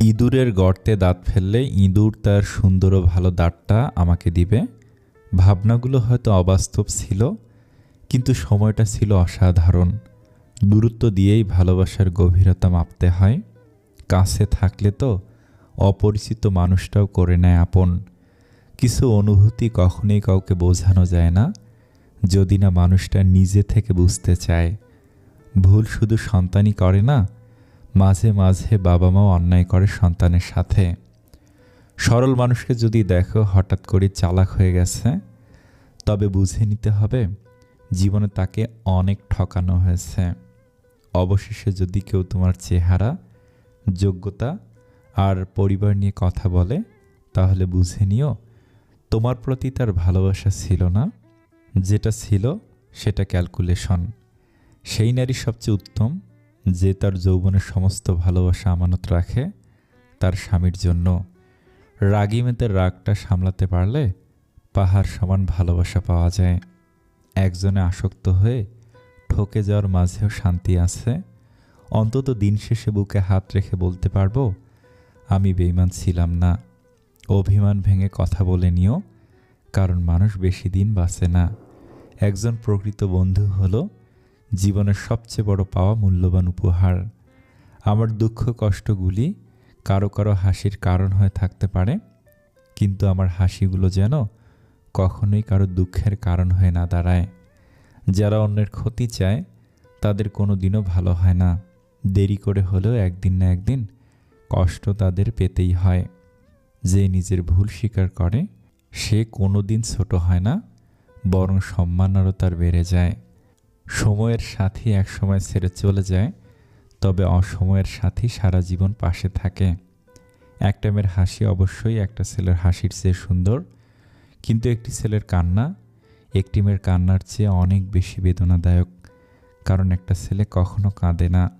ইঁদুরের গর্তে দাঁত ফেললে ইঁদুর তার সুন্দর ও ভালো দাঁতটা আমাকে দিবে। ভাবনাগুলো হয়তো অবাস্তব ছিল, কিন্তু সময়টা ছিল অসাধারণ। দূরত্ব দিয়েই ভালোবাসার গভীরতা মাপতে হয়। কাছে থাকলে তো অপরিচিত মানুষটাও করে নেয় আপন। কিছু অনুভূতি কখনোই কাউকে বোঝানো যায় না, যদি না মানুষটা নিজে থেকে বুঝতে চায়। ভুল শুধু সন্তানই করে না মাঝে মাঝে বাবা মাও অন্যায় করে সন্তানের সাথে। সরল মানুষকে যদি দেখো, হঠাৎ করে চালাক হয়ে গেছে, তবে বুঝে নিতে হবে, জীবনে তাকে অনেক ঠকানো হয়েছে। অবশেষে যদি কেউ তোমার চেহারা, যোগ্যতা আর পরিবার নিয়ে কথা বলে, তাহলে বুঝে নিও, তোমার প্রতি তার ভালোবাসা ছিল না। যেটা ছিল, সেটা ক্যালকুলেশন সেই নারী সবচেয়ে উত্তম যে তার যৌবনের সমস্ত ভালোবাসা আমানত রাখে, তার স্বামীর জন্য। রাগী মেয়েদের রাগটা সামলাতে পারলে পাহাড় সমান ভালোবাসা পাওয়া যায়। একজনে আসক্ত হয়ে ঠকে যাওয়ার মাঝেও শান্তি আছে। অন্তত দিন শেষে বুকে হাত রেখে বলতে পারব, আমি বেইমান ছিলাম না। অভিমান ভেঙে কথা বলে নিও, কারণ মানুষ বেশি দিন বাঁচে না। একজন প্রকৃত বন্ধু হলো জীবনের সবচেয়ে বড় পাওয়া মূল্যবান উপহার। আমার দুঃখ কষ্টগুলি কারও কারও হাসির কারণ হয়ে থাকতে পারে, কিন্তু আমার হাসিগুলো যেন কখনোই কারও দুঃখের কারণ হয়ে না দাঁড়ায়। যারা অন্যের ক্ষতি চায়, তাদের কোনো দিনও ভালো হয় না। দেরি করে হলেও একদিন না একদিন কষ্ট তাদের পেতেই হয়। যে নিজের ভুল স্বীকার করে, সে কোনো দিন ছোট হয় না, বরং সম্মান আরও তার বেড়ে যায়। সময়ের সাথী একসময় ছেড়ে চলে যায়, তবে অসময়ের সাথী সারা জীবন পাশে থাকে। একটা মেয়ের হাসি অবশ্যই একটা ছেলের হাসির চেয়ে সুন্দর, কিন্তু একটি ছেলের কান্না, একটি মেয়ের কান্নার চেয়ে অনেক বেশি বেদনাদায়ক, কারণ একটা ছেলে কখনো কাঁদে না।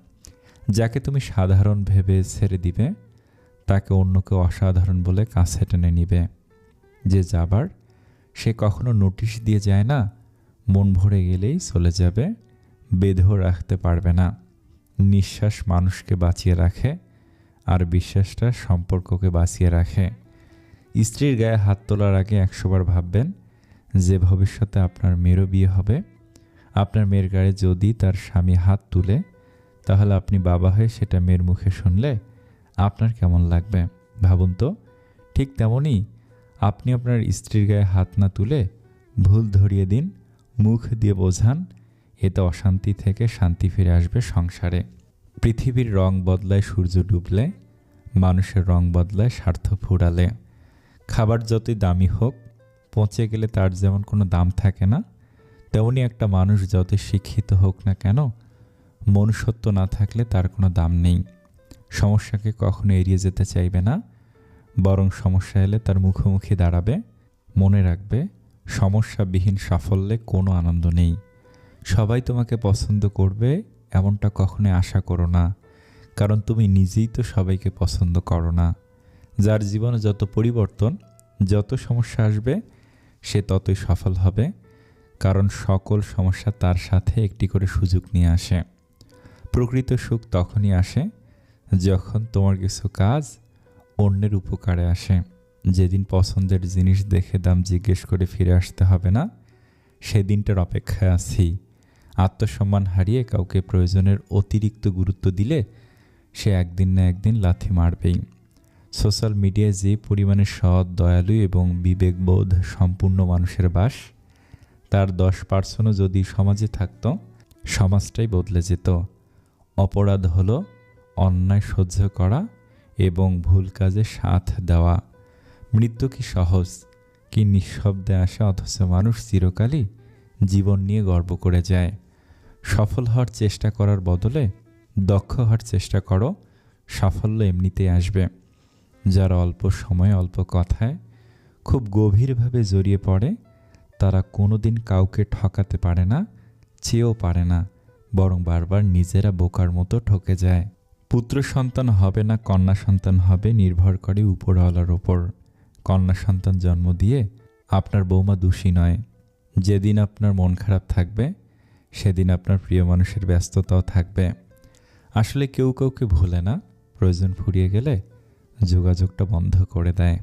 যাকে তুমি সাধারণ ভেবে ছেড়ে দিবে, তাকে অন্য কেউ অসাধারণ বলে কাছে টেনে নিবে। যে যাবার, সে কখনো নোটিশ দিয়ে যায় না মন ভরে গেলেই চলে যাবে। বেঁধেও রাখতে পারবে না। নিঃশ্বাস মানুষকে বাঁচিয়ে রাখে আর বিশ্বাসটা সম্পর্ককে বাঁচিয়ে রাখে। স্ত্রীর গায়ে হাত তোলার আগে একশোবার ভাববেন যে ভবিষ্যতে আপনার মেয়েরও বিয়ে হবে। আপনার মেয়ের গায়ে যদি তার স্বামী হাত তুলে, তাহলে আপনি বাবা হয়ে সেটা মেয়ের মুখে শুনলে আপনার কেমন লাগবে? ভাবুন তো, ঠিক তেমনই আপনি আপনার স্ত্রীর গায়ে হাত না তুলে ভুল ধরিয়ে দিন মুখ দিয়ে বোঝান, এতে অশান্তি থেকে শান্তি ফিরে আসবে সংসারে। পৃথিবীর রং বদলায় সূর্য ডুবলে, মানুষের রং বদলায় স্বার্থ ফুরালে। খাবার যতই দামি হোক, পচে গেলে তার যেমন কোনো দাম থাকে না, তেমনি একটা মানুষ যত শিক্ষিত হোক না কেন, মনুষ্যত্ব না থাকলে তার কোনো দাম নেই। সমস্যাকে কখনো এড়িয়ে যেতে চাইবে না, বরং সমস্যা এলে তার মুখোমুখি দাঁড়াবে, মনে রাখবে সমস্যাবিহীন সাফল্যে কোনো আনন্দ নেই। সবাই তোমাকে পছন্দ করবে, এমনটা কখনোই আশা করো না। কারণ তুমি নিজেই তো সবাইকে পছন্দ করো না। যার জীবনে যত পরিবর্তন, যত সমস্যা আসবে, সে ততই সফল হবে। কারণ সকল সমস্যা তার সাথে একটি করে সুযোগ নিয়ে আসে। প্রকৃত সুখ তখনই আসে যখন তোমার কিছু কাজ অন্যের উপকারে আসে। যেদিন পছন্দের জিনিস দেখে দাম জিজ্ঞেস করে ফিরে আসতে হবে না, সেদিনটার অপেক্ষায় আছি। আত্মসম্মান হারিয়ে কাউকে প্রয়োজনের অতিরিক্ত গুরুত্ব দিলে সে একদিন না একদিন লাথি মারবেই। সোশ্যাল মিডিয়ায় যে পরিমাণে সৎ, দয়ালু এবং বিবেকবোধ সম্পূর্ণ মানুষের বাস, তার দশ পার্সেন্টও যদি সমাজে থাকত, সমাজটাই বদলে যেত। অপরাধ হলো অন্যায় সহ্য করা এবং ভুল কাজে সাথ দেওয়া। মৃত্যু কি সহজ? কি নিঃশব্দে আসে অথচ মানুষ চিরকালই জীবন নিয়ে গর্ব করে যায়? সফল হওয়ার চেষ্টা করার বদলে দক্ষ হওয়ার চেষ্টা করো, সাফল্য এমনিতেই আসবে। যারা অল্প সময়ে অল্প কথায় খুব গভীরভাবে জড়িয়ে পড়ে, তারা কোনোদিন কাউকে ঠকাতে পারে না, চেয়েও পারে না, বরং বারবার নিজেরা বোকার মতো ঠকে যায়। পুত্র সন্তান হবে না, কন্যা সন্তান হবে, নির্ভর করে উপরওয়ালার ওপর। কন্যা সন্তান জন্ম দিয়ে আপনার বৌমা দোষী নয়। যেদিন আপনার মন খারাপ থাকবে, সেদিন আপনার প্রিয় মানুষের ব্যস্ততাও থাকবে। আসলে কেউ কাউকে ভুলে না, প্রয়োজন ফুরিয়ে গেলে যোগাযোগটা বন্ধ করে দেয়।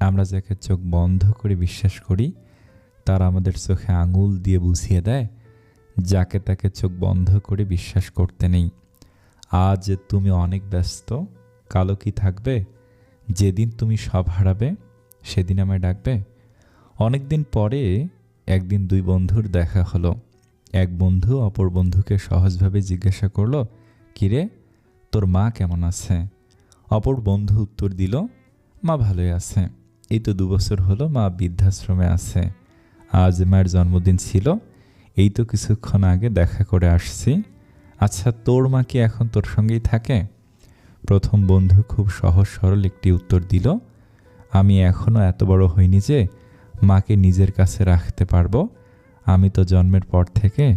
আমরা যাকে চোখ বন্ধ করে বিশ্বাস করি, তার আমাদের চোখে আঙুল দিয়ে বুঝিয়ে দেয়, যাকে তাকে চোখ বন্ধ করে বিশ্বাস করতে নেই। আজ তুমি অনেক ব্যস্ত কালো কি থাকবে? যেদিন তুমি সব হারাবে সেদিন আমায় ডাকবে। অনেক দিন পরে একদিন দুই বন্ধুর দেখা হলো। এক বন্ধু অপর বন্ধুকে সহজভাবে জিজ্ঞাসা করল, কিরে, তোর মা কেমন আছে? অপর বন্ধু উত্তর দিল, মা ভালোই আছে। এই তো দুবছর হলো মা বৃদ্ধাশ্রমে আছে। আজ মায়ের জন্মদিন ছিল, এই তো কিছুক্ষণ আগে দেখা করে আসছি। আচ্ছা তোর মা কি এখন তোর সঙ্গেই থাকে? প্রথম বন্ধু খুব সহজ সরল একটি উত্তর দিল আমি এখনও এত বড় হইনি যে মাকে নিজের কাছে রাখতে পারব। আমি তো জন্মের পর থেকে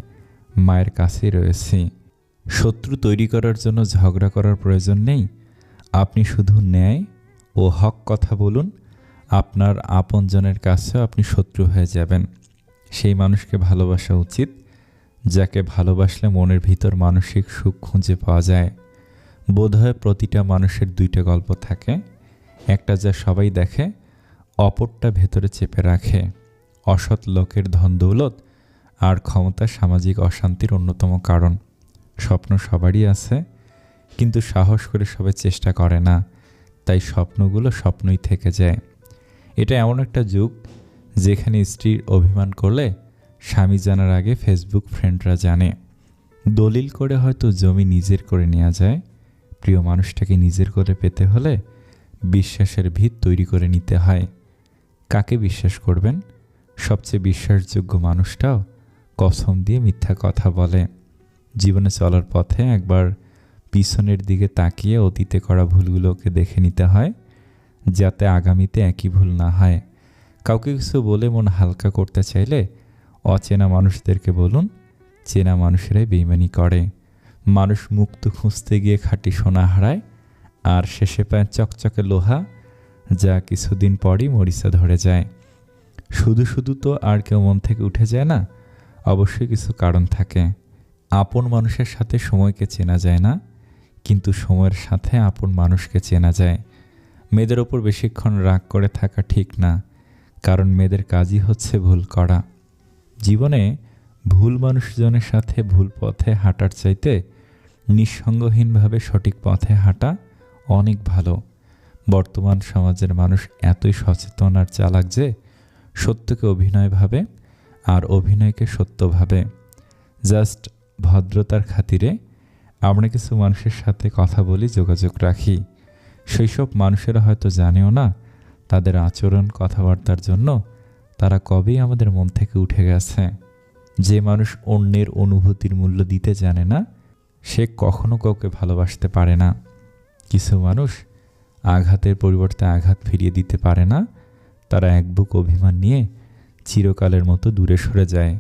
মায়ের কাছেই রয়েছি। শত্রু তৈরি করার জন্য ঝগড়া করার প্রয়োজন নেই। আপনি শুধু ন্যায় ও হক কথা বলুন। আপনার আপনজনের কাছেও আপনি শত্রু হয়ে যাবেন। সেই মানুষকে ভালোবাসা উচিত, যাকে ভালোবাসলে মনের ভিতর মানসিক সুখ খুঁজে পাওয়া যায়। বোধহয় প্রতিটা মানুষের দুইটা গল্প থাকে। একটা যা সবাই দেখে, অপরটা ভেতরে চেপে রাখে। অসৎ লোকের ধন দৌলত আর ক্ষমতা সামাজিক অশান্তির অন্যতম কারণ। স্বপ্ন সবারই আছে, কিন্তু সাহস করে সবাই চেষ্টা করে না, তাই স্বপ্নগুলো স্বপ্নই থেকে যায়। এটা এমন একটা যুগ যেখানে স্ত্রীর অভিমান করলে স্বামী জানার আগে ফেসবুক ফ্রেন্ডরা জানে। দলিল করে হয়তো জমি নিজের করে নেওয়া যায়, প্রিয় মানুষটাকে নিজের করে পেতে হলে বিশ্বাসের ভিত তৈরি করে নিতে হয়। কাকে বিশ্বাস করবেন? সবচেয়ে বিশ্বাসযোগ্য মানুষটাও কসম দিয়ে মিথ্যা কথা বলে। জীবনে চলার পথে একবার পিছনের দিকে তাকিয়ে অতীতে করা ভুলগুলোকে দেখে নিতে হয়, যাতে আগামীতে একই ভুল না হয়। কাউকে কিছু বলে মন হালকা করতে চাইলে অচেনা মানুষদেরকে বলুন, চেনা মানুষেরাই বেইমানি করে। মানুষ মুক্ত খুঁজতে গিয়ে খাঁটি সোনা হারায় আর শেষে পায় চকচকে লোহা, যা কিছুদিন পরই মরিচা ধরে যায়। শুধু শুধু তো আর কেউ মন থেকে উঠে যায় না, অবশ্যই কিছু কারণ থাকে। আপন মানুষের সাথে সময়কে চেনা যায় না, কিন্তু সময়ের সাথে আপন মানুষকে চেনা যায়। মেয়েদের ওপর বেশিক্ষণ রাগ করে থাকা ঠিক না, কারণ মেয়েদের কাজই হচ্ছে ভুল করা। জীবনে ভুল মানুষজনের সাথে ভুল পথে হাঁটার চাইতে নিঃসঙ্গহীনভাবে সঠিক পথে হাঁটা অনেক ভালো। বর্তমান সমাজের মানুষ এতই সচেতন আর চালাক যে সত্যকে অভিনয় ভাবে আর অভিনয়কে সত্য ভাবে। জাস্ট ভদ্রতার খাতিরে আমরা কিছু মানুষের সাথে কথা বলি, যোগাযোগ রাখি। সেই সব মানুষেরা হয়তো জানেও না তাদের আচরণ, কথাবার্তার জন্য তারা কবেই আমাদের মন থেকে উঠে গেছে। যে মানুষ অন্যের অনুভূতির মূল্য দিতে জানে না, সে কখনো কাউকে ভালোবাসতে পারে না। কিছু মানুষ আঘাতের পরিবর্তে আঘাত ফিরিয়ে দিতে পারে না। তারা এক বুক অভিমান নিয়ে চিরকালের মতো দূরে সরে যায়।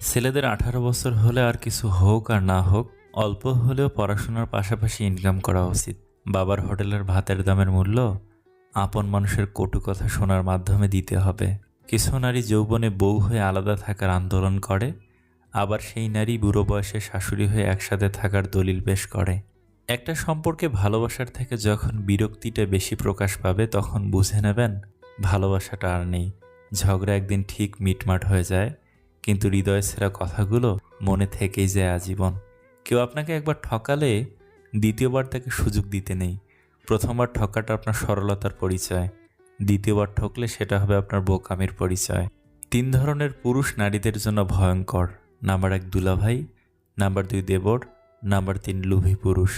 ছেলেদের আঠারো বছর হলে আর কিছু হোক আর না হোক, অল্প হলেও পড়াশোনার পাশাপাশি ইনকাম করা উচিত। বাবার হোটেলের ভাতের দামের মূল্য আপন মানুষের কটু কথা শোনার মাধ্যমে দিতে হবে। কিছু নারী যৌবনে বউ হয়ে আলাদা থাকার আন্দোলন করে, আবার সেই নারী বুড়ো বয়সে শাশুড়ি হয়ে একসাথে থাকার দলিল পেশ করে। একটা সম্পর্কে ভালোবাসার থেকে যখন বিরক্তিটা বেশি প্রকাশ পাবে, তখন বুঝে নেবেন, ভালোবাসাটা আর নেই। ঝগড়া একদিন ঠিক মিটমাট হয়ে যায়, কিন্তু হৃদয় সেরা কথাগুলো মনে থেকেই যায় আজীবন। কেউ আপনাকে একবার ঠকালে দ্বিতীয়বার তাকে সুযোগ দিতে নেই। প্রথমবার ঠকাটা আপনার সরলতার পরিচয়, দ্বিতীয়বার ঠকলে সেটা হবে আপনার বোকামির পরিচয়। তিন ধরনের পুরুষ নারীদের জন্য ভয়ঙ্কর। নাম্বার এক দুলাভাই, নাম্বার দুই দেবর, নাম্বার তিন লুভি পুরুষ।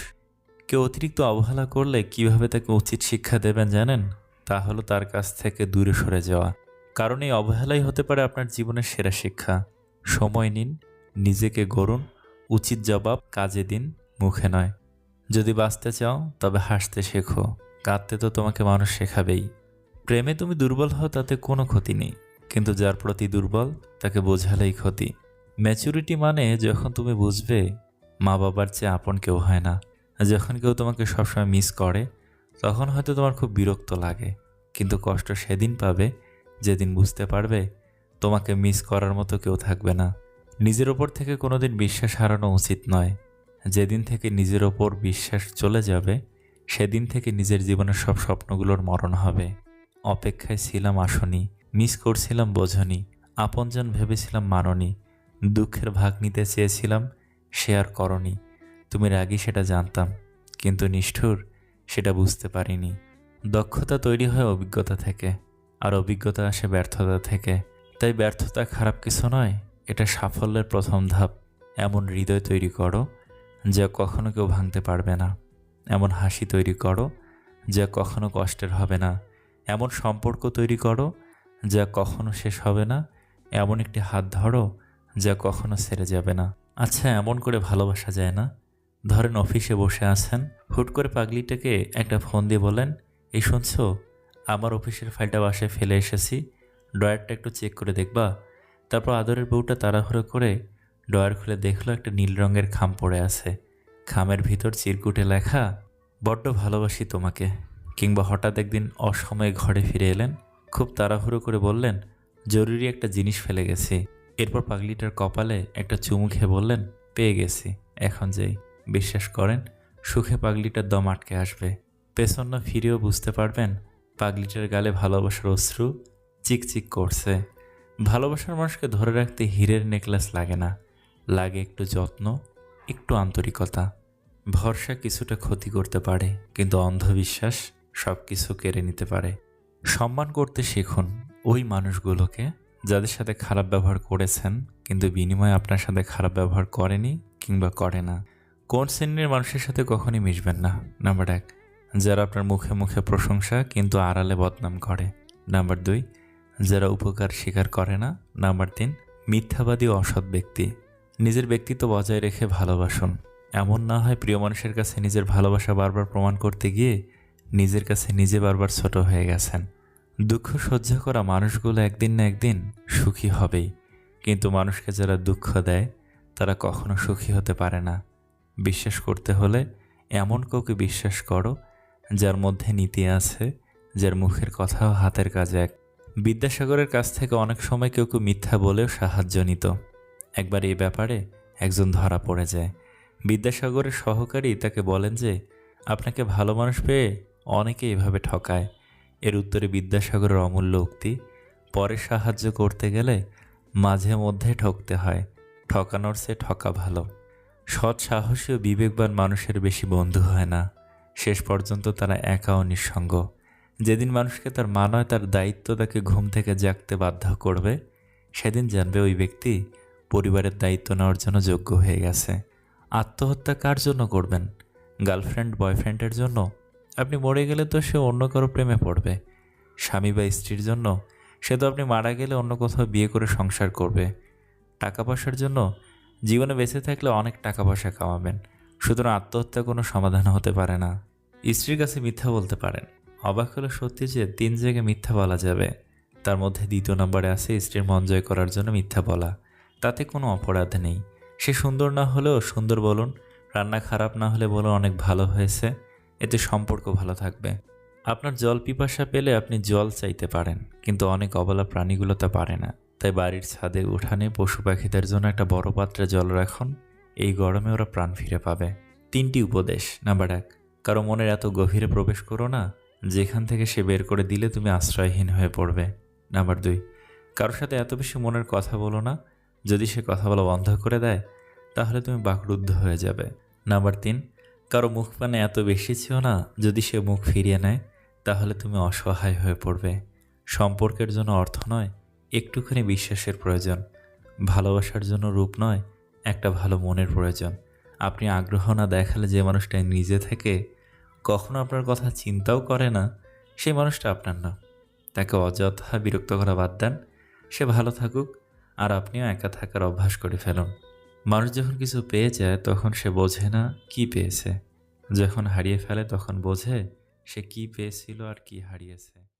কেউ অতিরিক্ত অবহেলা করলে কীভাবে তাকে উচিত শিক্ষা দেবেন জানেন? তা হলো তার কাছ থেকে দূরে সরে যাওয়া। কারণ এই অবহেলাই হতে পারে আপনার জীবনের সেরা শিক্ষা। সময় নিন, নিজেকে গড়ুন, উচিত জবাব কাজে দিন, মুখে নয়। যদি বাঁচতে চাও, তবে হাসতে শেখো। কাঁদতে তো তোমাকে মানুষ শেখাবেই। প্রেমে তুমি দুর্বল হও, তাতে কোনো ক্ষতি নেই। কিন্তু যার প্রতি দুর্বল, তাকে বোঝালেই ক্ষতি। ম্যাচুরিটি মানে যখন তুমি বুঝবে মা বাবার চেয়ে আপন কেউ হয় না। যখন কেউ তোমাকে সবসময় মিস করে, তখন হয়তো তোমার খুব বিরক্ত লাগে। কিন্তু কষ্ট সেদিন পাবে, যেদিন বুঝতে পারবে তোমাকে মিস করার মতো কেউ থাকবে না। নিজের ওপর থেকে কোনোদিন বিশ্বাস হারানো উচিত নয়। যেদিন থেকে নিজের ওপর বিশ্বাস চলে যাবে, সেদিন থেকে নিজের জীবনের সব স্বপ্নগুলোর মরণ হবে। অপেক্ষায় ছিলাম আসনি মিস করছিলাম বোঝনি, আপনজন ভেবেছিলাম মাননি, দুঃখের ভাগ নিতে চেয়েছিলাম শেয়ার করনি। তুমি রাগী সেটা জানতাম, কিন্তু নিষ্ঠুর সেটা বুঝতে পারিনি। দক্ষতা তৈরি হয় অভিজ্ঞতা থেকে, আর অভিজ্ঞতা আসে ব্যর্থতা থেকে। তাই ব্যর্থতা খারাপ কিছু নয়, এটা সাফল্যের প্রথম ধাপ। এমন হৃদয় তৈরি করো, যা কখনো কেউ ভাঙতে পারবে না। এমন হাসি তৈরি করো, যা কখনো কষ্টের হবে না। এমন সম্পর্ক তৈরি করো, যা কখনো শেষ হবে না। এমন একটি হাত ধরো, যা কখনো ছেড়ে যাবে না। আচ্ছা এমন করে ভালোবাসা যায় না? ধরেন অফিসে বসে আছেন। হুট করে পাগলিটাকে একটা ফোন দিয়ে বলেন, এই শুনছো? আমার অফিসের ফাইলটা বাসায় ফেলে এসেছি। ড্রয়ারটা একটু চেক করে দেখবা। তারপর আদরের বউটা তাড়াহুড়ো করে ড্রয়ার খুলে দেখল একটা নীল রঙের খাম পড়ে আছে। খামের ভিতর চিরকুটে লেখা, বড্ড ভালোবাসি তোমাকে। কিংবা হঠাৎ একদিন অসময়ে ঘরে ফিরে এলেন, খুব তাড়াহুড়ো করে বললেন, জরুরি একটা জিনিস ফেলে গেছি। এরপর পাগলিটার কপালে একটা চুমু খেয়ে বললেন, পেয়ে গেছি, এখন যেই। বিশ্বাস করেন, সুখে পাগলিটার দম আটকে আসবে। পেছন না ফিরেও বুঝতে পারবেন, পাগলিটার গালে ভালোবাসার অশ্রু চিকচিক করছে। ভালোবাসার মানুষকে ধরে রাখতে হীরের নেকলেস লাগে না। লাগে একটু যত্ন, একটু আন্তরিকতা। ভরসা কিছুটা ক্ষতি করতে পারে, কিন্তু অন্ধবিশ্বাস সব কিছু কেড়ে নিতে পারে। সম্মান করতে শিখুন ওই মানুষগুলোকে যাদের সাথে খারাপ ব্যবহার করেছেন, কিন্তু বিনিময়ে আপনার সাথে খারাপ ব্যবহার করেনি কিংবা করে না। কোন শ্রেণির মানুষের সাথে কখনই মিশবেন না? নাম্বার এক, যারা আপনার মুখে মুখে প্রশংসা কিন্তু আড়ালে বদনাম করে। নাম্বার দুই, যারা উপকার স্বীকার করে না। নাম্বার তিন, মিথ্যাবাদী অসৎ ব্যক্তি। নিজের ব্যক্তিত্ব বজায় রেখে ভালোবাসুন। এমন না হয় প্রিয় মানুষের কাছে নিজের ভালোবাসা বারবার প্রমাণ করতে গিয়ে নিজের কাছে নিজে বারবার ছোট হয়ে গেছেন। দুঃখ সহ্য করা মানুষগুলো একদিন না একদিন সুখী হবেই। কিন্তু মানুষকে যারা দুঃখ দেয়, তারা কখনো সুখী হতে পারে না। বিশ্বাস করতে হলে এমন কাউকে বিশ্বাস করো যার মধ্যে নীতি আছে, যার মুখের কথাও হাতের কাজ এক। বিদ্যাসাগরের কাছ থেকে অনেক সময় কেউ কেউ মিথ্যা বলেও সাহায্য নিত। একবার এই ব্যাপারে একজন ধরা পড়ে যায়। বিদ্যাসাগরের সহকারী তাকে বলেন যে, আপনাকে ভালো মানুষ পেয়ে অনেকে এভাবে ঠকায়। এর উত্তরে বিদ্যাসাগরের অমূল্য উক্তি, পরে সাহায্য করতে গেলে মাঝে মধ্যে ঠকতে হয়। ঠকানোর সে ঠকা ভালো। সৎ সাহসী ও বিবেকবান মানুষের বেশি বন্ধু হয় না। শেষ পর্যন্ত তারা একা ও নিঃসঙ্গ। যেদিন মানুষকে তার মা নয়, তার দায়িত্ব তাকে ঘুম থেকে জাগতে বাধ্য করবে, সেদিন জানবে ওই ব্যক্তি পরিবারের দায়িত্ব নেওয়ার জন্য যোগ্য হয়ে গেছে। আত্মহত্যা কার জন্য করবেন? গার্লফ্রেন্ড, বয়ফ্রেন্ডের জন্য? আপনি মরে গেলে তো সে অন্য কারও প্রেমে পড়বে। স্বামী বা স্ত্রীর জন্য? সে তো আপনি মারা গেলে অন্য কোথাও বিয়ে করে সংসার করবে। টাকা পয়সার জন্য? জীবনে বেঁচে থাকলে অনেক টাকা পয়সা কামাবেন। সুতরাং আত্মহত্যা কোনো সমাধান হতে পারে না। স্ত্রীর কাছে মিথ্যা বলতে পারেন। অবাক হলো সত্যি যে তিন জায়গায় মিথ্যা বলা যাবে। তার মধ্যে দ্বিতীয় নম্বরে আছে স্ত্রীর মন জয় করার জন্য মিথ্যা বলা। তাতে কোনো অপরাধ নেই। সে সুন্দর না হলেও সুন্দর বলুন, রান্না খারাপ না হলে বলুন অনেক ভালো হয়েছে। এতে সম্পর্ক ভালো থাকবে। আপনার জল পিপাসা পেলে আপনি জল চাইতে পারেন, কিন্তু অনেক অবলা প্রাণীগুলো তা পারে না। তাই বাড়ির ছাদে উঠানে পশু পাখিদের জন্য একটা বড় পাত্রে জল রাখুন। এই গরমে ওরা প্রাণ ফিরে পাবে। তিনটি উপদেশ। নাম্বার এক, কারও মনের এত গভীরে প্রবেশ করো না, যেখান থেকে সে বের করে দিলে তুমি আশ্রয়হীন হয়ে পড়বে। নাম্বার দুই কারোর সাথে এত বেশি মনের কথা বলো না, যদি সে কথা বলা বন্ধ করে দেয়, তাহলে তুমি বাকরুদ্ধ হয়ে যাবে। নাম্বার তিন, কারও মুখ পানে এত বেশি ছিল না, যদি সে মুখ ফিরিয়ে নেয়, তাহলে তুমি অসহায় হয়ে পড়বে। সম্পর্কের জন্য অর্থ নয় একটুখানি বিশ্বাসের প্রয়োজন। ভালোবাসার জন্য রূপ নয়, একটা ভালো মনের প্রয়োজন। আপনি আগ্রহ না দেখালে যে মানুষটা নিজে থেকে কখনো আপনার কথা চিন্তাও করে না, সেই মানুষটা আপনার না। তাকে অযথা বিরক্ত করা বাদ দেন। সে ভালো থাকুক আর আপনিও একা থাকার অভ্যাস করে ফেলুন। মানুষ যখন কিছু পেয়ে যায়, তখন সে বোঝে না কি পেয়েছে। যখন হারিয়ে ফেলে, তখন বোঝে সে কি পেয়েছিল আর কি হারিয়েছে।